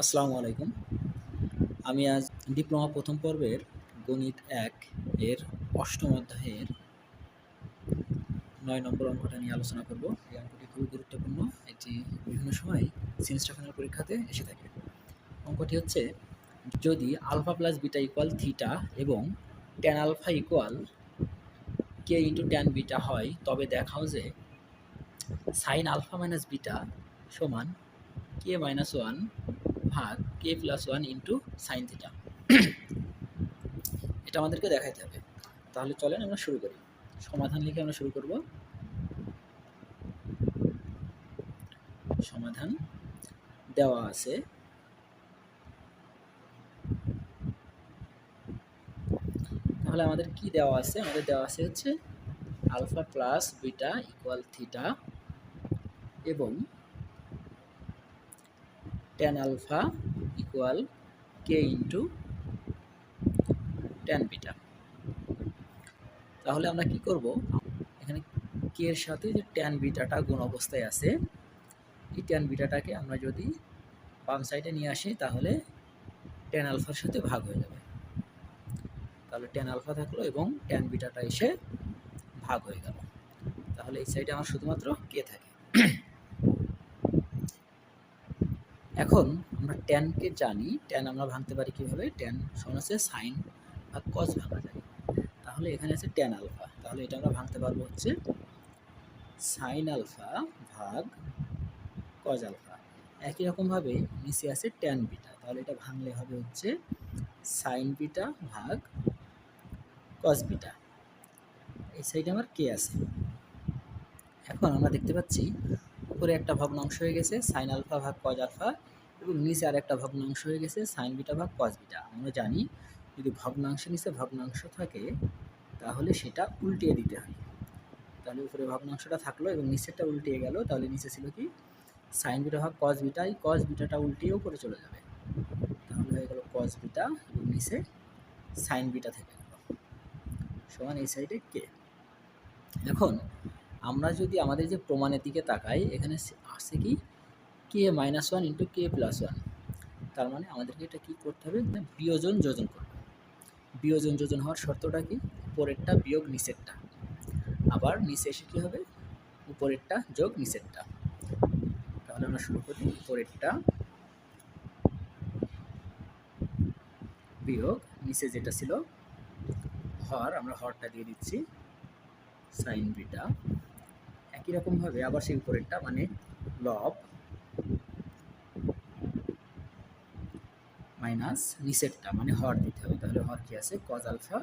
আসসালামু আলাইকুম। আমি আজ ডিপ্লোমা প্রথম পর্বের গণিত এক এর অষ্টম অধ্যায়ের নয় নম্বর অঙ্কটা নিয়ে আলোচনা করব। এই অঙ্কটি খুবই গুরুত্বপূর্ণ। এটি বিভিন্ন সময় সেমিস্টার ফাইনাল পরীক্ষাতে এসে থাকে। অঙ্কটি হচ্ছে, যদি alpha plus beta equal theta এবং tan alpha equal K into tan beta হয়, তবে দেখাও যে সাইন আলফা মাইনাস বিটা সমান কে মাইনাস ওয়ান ভাগ K plus one into sine theta এটা আমাদেরকে দেখাইতে হবে। তাহলে চলেন আমরা শুরু করি। সমাধান লিখে আমরা শুরু করব। সমাধান দেওয়া আছে। তাহলে আমাদের কি দেওয়া আছে? আমাদের দেওয়া আছে হচ্ছে alpha plus beta equal theta এবং tan alpha equal K into tan beta তাহলে আমরা কি করব? এখানে কে এর সাথে যে ট্যান বিটাটা গুণ অবস্থায় আছে, এই ট্যান বিটাটাকে আমরা যদি বাম সাইডে নিয়ে আসি, তাহলে ট্যান আলফার সাথে ভাগ হয়ে যাবে। তাহলে ট্যান আলফা থাকল এবং ট্যান বিটাটা এসে ভাগ হয়ে গেল। তাহলে এই সাইডে আমার শুধুমাত্র কে থাকে। এখন আমরা ট্যানকে জানি ট্যান আমরা ভাঙতে পারি কীভাবে? ট্যান সমান আছে সাইন ভাগ কস ভাঙা যায় তাহলে এখানে আছে ট্যান আলফা তাহলে এটা আমরা ভাঙতে পারব হচ্ছে সাইন আলফা ভাগ কজ আলফা একই রকমভাবে নিচে আছে ট্যান বিটা তাহলে এটা ভাঙলে হবে হচ্ছে সাইন বিটা ভাগ কস বিটা এই সাইডে আমার কে আছে। এখন আমরা দেখতে পাচ্ছি, উপরে একটা ভগ্নাংশ হয়ে গেছে সাইন আলফা ভাগ কজ আলফা এবং নিচে আর একটা ভগ্নাংশ হয়ে গেছে সাইন বিটা ভাগ কজ বিটা আমরা জানি যদি ভগ্নাংশ নিচে ভগ্নাংশ থাকে, তাহলে সেটা উল্টিয়ে দিতে হয়। তাহলে উপরে ভগ্নাংশটা থাকল এবং নিচেরটা উল্টিয়ে গেল, তাহলে নিচে ছিল কি? সাইন বিটা ভাগ কজ বিটা এই কজ বিটাটা উল্টিয়ে উপরে চলে যাবে। তাহলে হয়ে গেল কজ বিটা এবং নিচে সাইন বিটা থেকে সমান এই সাইডে কে এখন, আমরা যদি আমাদের যে প্রমাণের দিকে তাকাই, এখানে আছে কি? K minus one into K plus one তার মানে আমাদেরকে এটা কী করতে হবে? বিয়োজন যোজন করবে বিয়োজন যোজন হওয়ার শর্তটা কি? উপরেরটা বিয়োগ নিচেরটা। আবার নিচে এসে কী হবে? উপরেরটা যোগ নিচেরটা। তাহলে আমরা শুরু করি। উপরেরটা বিয়োগ নিচে যেটা ছিল, হর, আমরা হরটা দিয়ে দিচ্ছি। সাইন বিটা একই রকমভাবে আবার সেই উপরেরটা মানে লব মাইনাস নিচেরটা মানে হর দিতে হবে। তাহলে হর কি আছে? কজ আলফা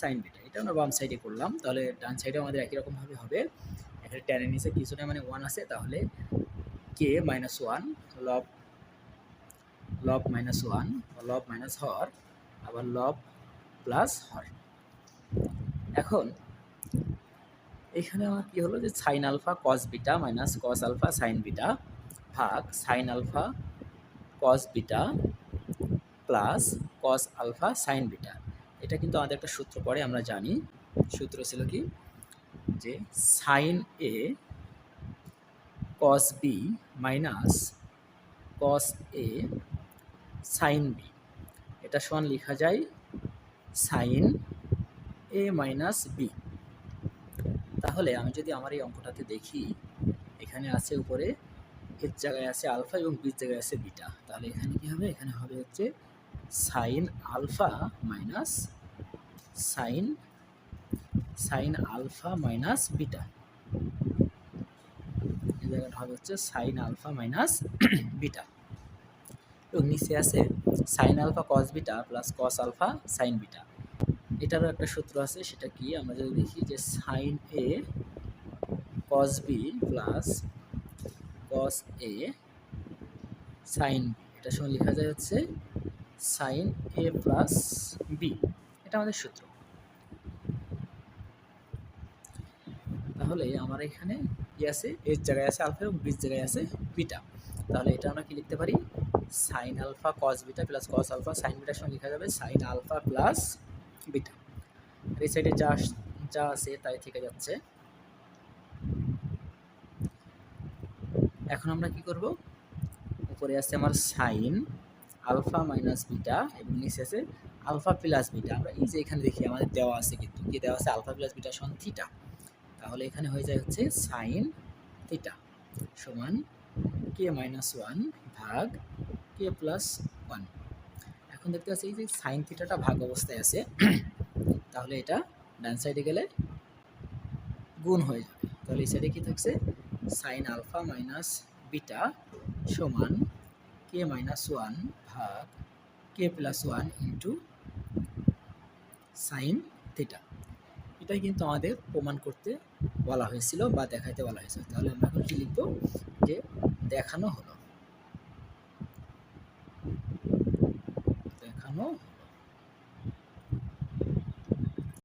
সাইন বিটা এটা আমরা বাম সাইডে করলাম। তাহলে ডান সাইডে আমাদের একই রকমভাবে হবে। এখানে ট্যানের নিচে কিছুটা মানে ওয়ান আছে। তাহলে কে মাইনাস ওয়ান লব লব মাইনাস ওয়ান লব মাইনাস হর, আবার লব প্লাস হর। এখন এখানে আমার কী হলো যে sine alpha cos beta minus cos alpha sine beta ভাগ sine alpha cos beta plus cos alpha sine beta এটা কিন্তু আমাদের একটা সূত্র পড়ে, আমরা জানি। সূত্র ছিল কি? যে sine A cos B minus cos A sine B এটা সমান লেখা যায় সাইন এ মাইনাস বি তাহলে আমি যদি আমার এই অঙ্কটাতে দেখি, এখানে আছে উপরে, এর জায়গায় আছে আলফা এবং বির জায়গায় আছে বিটা তাহলে এখানে কি হবে? এখানে হবে হচ্ছে sine alpha minus sine sine alpha minus beta এই জায়গাটা হবে হচ্ছে সাইন আলফা মাইনাস বিটা এবং নিচে আছে sine alpha cos beta plus cos alpha sine beta এটারও একটা সূত্র আছে, সেটা কি? আমরা যদি দেখি যে sine A cos B plus cos A sine B এটার সময় লেখা যায় হচ্ছে সাইন এ প্লাস বি এটা আমাদের সূত্র। তাহলে আমার এখানে কি আছে? এর জায়গায় আছে আলফা এবং বির জায়গায় আছে বিটা। তাহলে এটা আমরা কি লিখতে পারি? Sine alpha cos beta plus cos alpha. Sine bitter সঙ্গে লেখা যাবে সাইন আলফা প্লাস বিটা। এই সাইডে যা যা আছে তাই থেকে যাচ্ছে। এখন আমরা কি করব? উপরে আছে আমার সাইন আলফা মাইনাস বিটা এবং নিচে আছে আলফা প্লাস বিটা। আমরা এই যে এখানে দেখি, আমাদের দেওয়া আছে কিন্তু। কি দেওয়া আছে? আলফা প্লাস বিটা সমান থিটা। তাহলে এখানে হয়ে যায় হচ্ছে সাইন থিটা সমান কে মাইনাস ওয়ান ভাগ কে প্লাস ওয়ান। এখন দেখতে পাচ্ছি এই যে সাইন থিটাটা ভাগ অবস্থায় আছে, তাহলে এটা ডান সাইডে গেলে গুণ হয়ে যাবে। তাহলে এই সাইডে কি থাকছে? সাইন আলফা মাইনাস বিটা সমান কে মাইনাস ওয়ান ভাগ K plus one into sine theta এটাই কিন্তু আমাদের প্রমাণ করতে বলা হয়েছিল বা দেখাইতে বলা হয়েছিল তাহলে আমরা এখন কি লিখব? যে দেখানো হলো। দেখানো